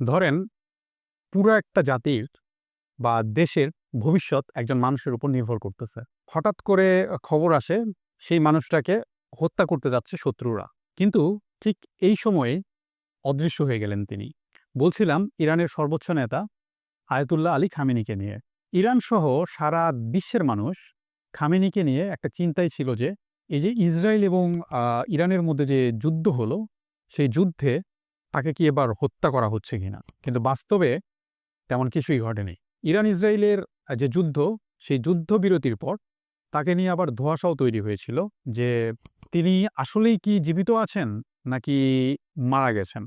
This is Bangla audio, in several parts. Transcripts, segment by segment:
ধরেন, পুরো একটা জাতির বা দেশের ভবিষ্যৎ একজন মানুষের উপর নির্ভর করতেছে। হঠাৎ করে খবর আসে, সেই মানুষটাকে হত্যা করতে যাচ্ছে শত্রুরা। কিন্তু ঠিক এই সময়ে অদৃশ্য হয়ে গেলেন তিনি। বলছিলাম, ইরানের সর্বোচ্চ নেতা আয়াতুল্লাহ আলী খামেনিকে নিয়ে। ইরান সহ সারা বিশ্বের মানুষ খামেনিকে নিয়ে একটা চিন্তাই ছিল যে, এই যে ইসরায়েল এবং ইরানের মধ্যে যে যুদ্ধ হলো, সেই যুদ্ধে তাকে কি এবার হত্যা করা হচ্ছে কিনা কিন্তু বাস্তবে তেমন কিছুই ঘটেনি। ইরান ইসরায়েলের যে যুদ্ধ, সেই যুদ্ধবিরতির পর তাকে নিয়ে আবার ধোঁয়াশাও তৈরি হয়েছিল যে তিনি আসলেই কি জীবিত আছেন নাকি মারা গেছেন।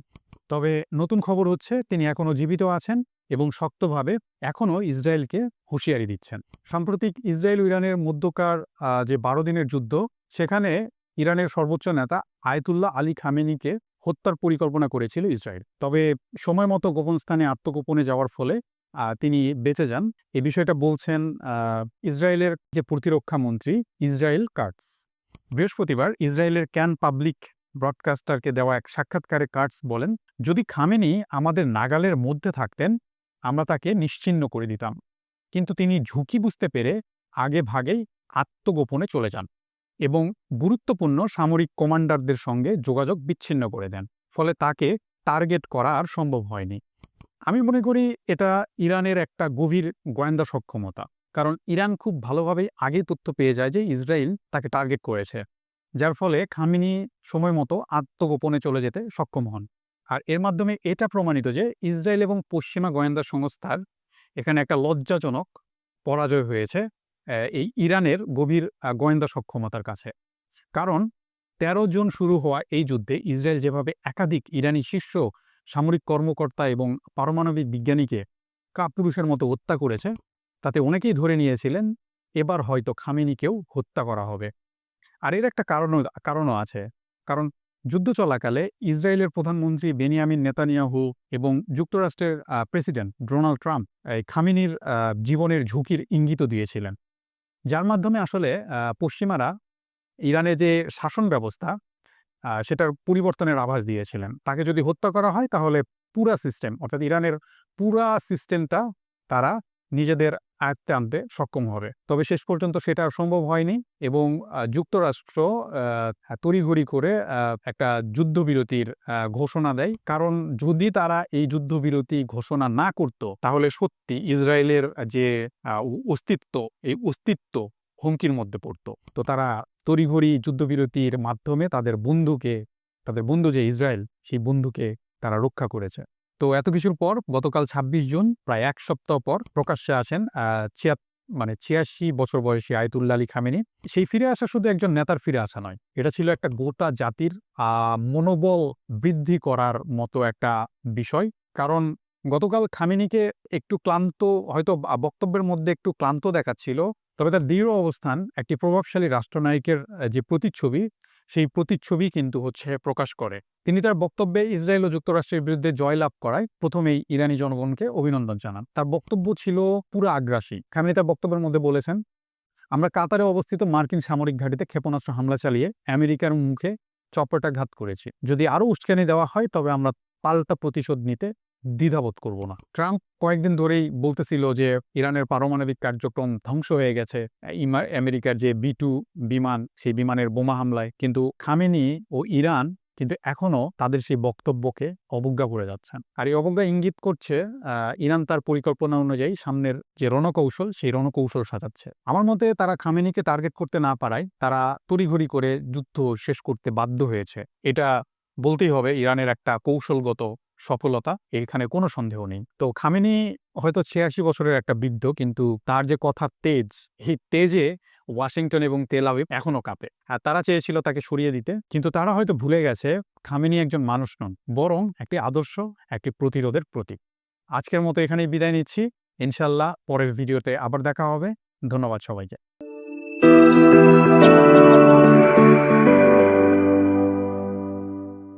তবে নতুন খবর হচ্ছে তিনি এখনও জীবিত আছেন এবং শক্তভাবে এখনও ইসরায়েলকে হুঁশিয়ারি দিচ্ছেন। সাম্প্রতিক ইসরায়েল ইরানের মধ্যকার যে বারো দিনের যুদ্ধ, সেখানে ইরানের সর্বোচ্চ নেতা আয়তুল্লাহ আলী খামেনিকে হত্যার পরিকল্পনা করেছিল ইসরায়েল। তবে সময় মতো গোপন স্থানে আত্মগোপনে যাওয়ার ফলে তিনি বেঁচে যান। এই বিষয়টা বলছেন ইসরায়েলের যে প্রতিরক্ষা মন্ত্রী ইসরায়েল কার্টস। বৃহস্পতিবার ইসরায়েলের ক্যান পাবলিক ব্রডকাস্টারকে দেওয়া এক সাক্ষাৎকারে কার্টস বলেন, যদি খামেনি আমাদের নাগালের মধ্যে থাকতেন, আমরা তাকে নিশ্চিহ্ন করে দিতাম। কিন্তু তিনি ঝুঁকি বুঝতে পেরে আগে ভাগেই আত্মগোপনে চলে যান। এবং গুরুত্বপূর্ণ সামরিক কমান্ডারদের সঙ্গে যোগাযোগ বিচ্ছিন্ন করে দেন, ফলে তাকে টার্গেট করা আর সম্ভব হয়নি। আমি মনে করি এটা ইরানের একটা গভীর গোয়েন্দা সক্ষমতা, কারণ ইরান খুব ভালোভাবেই আগে তথ্য পেয়ে যায় যে ইসরায়েল তাকে টার্গেট করেছে, যার ফলে খামিনি সময় মতো আত্মগোপনে চলে যেতে সক্ষম হন। আর এর মাধ্যমে এটা প্রমাণিত যে ইসরায়েল এবং পশ্চিমা গোয়েন্দা সংস্থার এখানে একটা লজ্জাজনক পরাজয় হয়েছে এই ইরানের গভীর গোয়েন্দা সক্ষমতার কাছে। কারণ ১৩ জুন শুরু হওয়া এই যুদ্ধে ইসরায়েল যেভাবে একাধিক ইরানি শীর্ষ সামরিক কর্মকর্তা এবং পারমাণবিক বিজ্ঞানীকে কাপুরুষের মতো হত্যা করেছে, তাতে অনেকেই ধরে নিয়েছিলেন, এবার হয়তো খামেনিকেও হত্যা করা হবে। আর এর একটা কারণও কারণও আছে। কারণ যুদ্ধ চলাকালে ইসরায়েলের প্রধানমন্ত্রী বেনিয়ামিন নেতানিয়াহু এবং যুক্তরাষ্ট্রের প্রেসিডেন্ট ডোনাল্ড ট্রাম্প, এই খামিনির জীবনের ঝুঁকির ইঙ্গিত দিয়েছিলেন। যার মাধ্যমে আসলে পশ্চিমারা ইরানে যে শাসন ব্যবস্থা সেটার পরিবর্তনের আভাস দিয়েছিলেন। তাকে যদি হত্যা করা হয়, তাহলে পুরা সিস্টেম অর্থাৎ ইরানের পুরা সিস্টেমটা তারা নিজেদের আয়ত্তে আনতে সক্ষম হবে। তবে শেষ পর্যন্ত সেটা সম্ভব হয়নি এবং যুক্তরাষ্ট্র আহ, তড়িঘড়ি করে একটা যুদ্ধবিরতির ঘোষণা দেয়। কারণ যদি তারা এই যুদ্ধবিরতি ঘোষণা না করত তাহলে সত্যি ইসরায়েলের যে অস্তিত্ব এই অস্তিত্ব হুমকির মধ্যে পড়ত। তো তারা তড়িঘড়ি যুদ্ধবিরতির মাধ্যমে তাদের বন্ধুকে তাদের বন্ধু যে ইসরায়েল সেই বন্ধুকে তারা রক্ষা করেছে। তো এত কিছুর পর গতকাল ২৬ জুন, প্রায় এক সপ্তাহ পর প্রকাশ্যে আসেন মানে ছিয়াশি বছর বয়সী আয়তুল্লা আলী খামেনি। সেই ফিরে আসা শুধু একজন নেতার ফিরে আসা নয়, এটা ছিল একটা গোটা জাতির মনোবল বৃদ্ধি করার মতো একটা বিষয়। কারণ গতকাল খামেনিকে একটু ক্লান্ত, হয়তো বক্তব্যের মধ্যে একটু ক্লান্ত দেখাচ্ছিল তবে তার দৃঢ় অবস্থান একটি প্রভাবশালী রাষ্ট্রনায়কের যে প্রতিচ্ছবি, সেই প্রতিচ্ছবি কিন্তু হচ্ছে প্রকাশ করে। তিনি তার বক্তব্যে ইসরায়েল ও যুক্তরাষ্ট্রের বিরুদ্ধে জয়লাভ করায় প্রথমেই ইরানি জনগণকে অভিনন্দন জানান। তার বক্তব্য ছিল পুরো আগ্রাসী। খামেনি তার বক্তব্যের মধ্যে বলেছেন, আমরা কাতারে অবস্থিত মার্কিন সামরিক ঘাঁটিতে ক্ষেপণাস্ত্র হামলা চালিয়ে আমেরিকার মুখে চপটাঘাত করেছি। যদি আরও উস্কানি দেওয়া হয়, তবে আমরা পাল্টা প্রতিশোধ নিতে দ্বিধাবোধ করব না। ট্রাম্প কয়েকদিন ধরেই বলতেছিল যে, ইরানের পারমাণবিক কার্যক্রম ধ্বংস হয়ে গেছে। আমেরিকার যে বি টু বিমান, সেই বিমানের বোমা হামলায়। কিন্তু খামেনি ও ইরান কিন্তু এখনও তাদের সেই বক্তব্যকে অবজ্ঞা করে যাচ্ছেন। আর এই অবজ্ঞা ইঙ্গিত করছে ইরান তার পরিকল্পনা অনুযায়ী সামনের যে রণকৌশল, সেই রণকৌশল সাজাচ্ছে। আমার মতে তারা খামেনিকে টার্গেট করতে না পারায় তারা তড়িঘড়ি করে যুদ্ধ শেষ করতে বাধ্য হয়েছে। এটা বলতেই হবে ইরানের একটা কৌশলগত সফলতা, এখানে কোনো সন্দেহ নেই। তো খামেনি হয়তো ছিয়াশি বছরের একটা বৃদ্ধ, কিন্তু তার যে কথা তেজ, এই তেজে ওয়াশিংটন এবং তেল আবিব এখনও কাঁপে। আর তারা চেয়েছিল তাকে সরিয়ে দিতে, কিন্তু তারা হয়তো ভুলে গেছে খামেনি একজন মানুষ নন, বরং একটি আদর্শ, একটি প্রতিরোধের প্রতীক। আজকের মতো এখানেই বিদায় নিচ্ছি। ইনশাল্লাহ পরের ভিডিওতে আবার দেখা হবে। ধন্যবাদ সবাইকে।